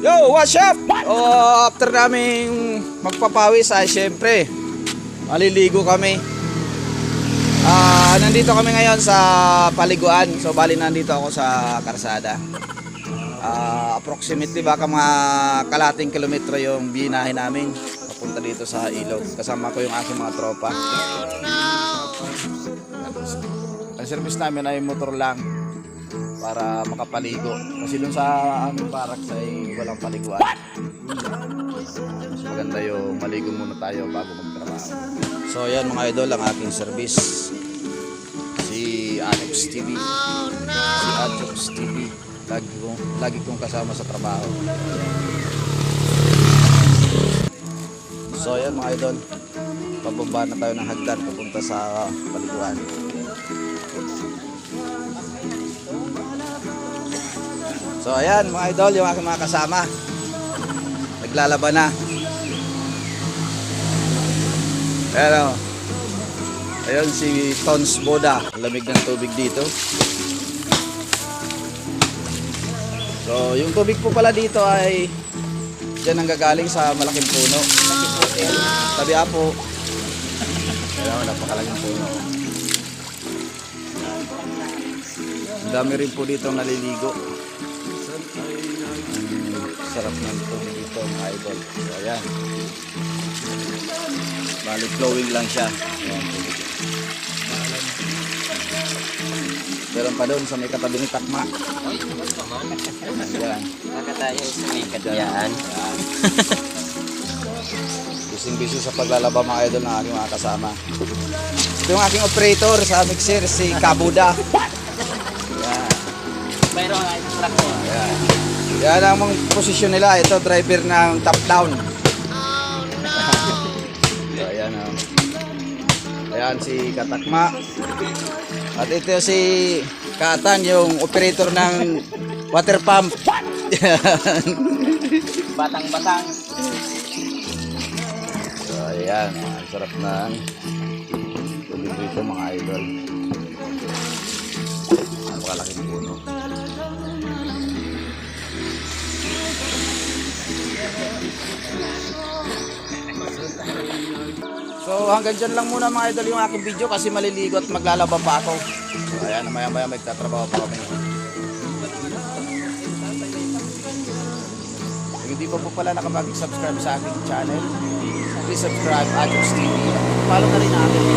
Yo, what's up? Oh, after naming magpapawis ay syempre maliligo kami. Ah, nandito kami ngayon sa paliguan. So bali nandito ako sa Karsada. Ah, approximately baka mga kalating kilometro yung binahe namin papunta dito sa Ilog. Kasama ko yung aking mga tropa. Ang service namin ay motor lang para makapaligo. Kasi dun sa aming barak ay walang paliguan. Mas maganda yung maligo muna tayo bago magtrabaho. So yan mga idol ang aking service. Si Alex TV. Si Alex TV. Lagi kong, lagi kong kasama sa trabaho. So yan mga idol. Pababa na tayo ng hagdan papunta sa paliguan. So ayan mga idol, yung aking mga kasama. Naglalaban na. Ayan o. Ayun si Tons Boda. Lamig ng tubig dito. So yung tubig po pala dito ay dyan ang gagaling sa malaking puno. Tabi apo. Ayan, napakalaking puno. Dami rin po dito naliligo. Sarap ng tubig dito mga idol. So, ayan. Bali flowing lang siya. Ayan. Meron pa doon sa may katabi ni Takma. Ayan. Baka tayo sa may kadiyaan. Ayan. Busy-busy sa paglalaba mga idol ng aking mga kasama. Ito yung aking operator sa mixer, si Kabuda. Mayroon ay truck ko. Ayan. Yan ang mga posisyon nila. Ito, driver ng top down. so, ayan o. Ayan si Katakma. At ito si Katan, yung operator ng water pump. Batang-batang. so, ayan. Ang sarap ng tubig dito mga idol. Napakalaking puno. So hanggang dyan lang muna mga idol yung aking video kasi maliligo at maglalaba pa ako. So ayan, maya maya magtatrabaho pa kami. Kung hindi pa po pala nakapag-subscribe sa aking channel, please subscribe Ajos TV. Follow na rin natin.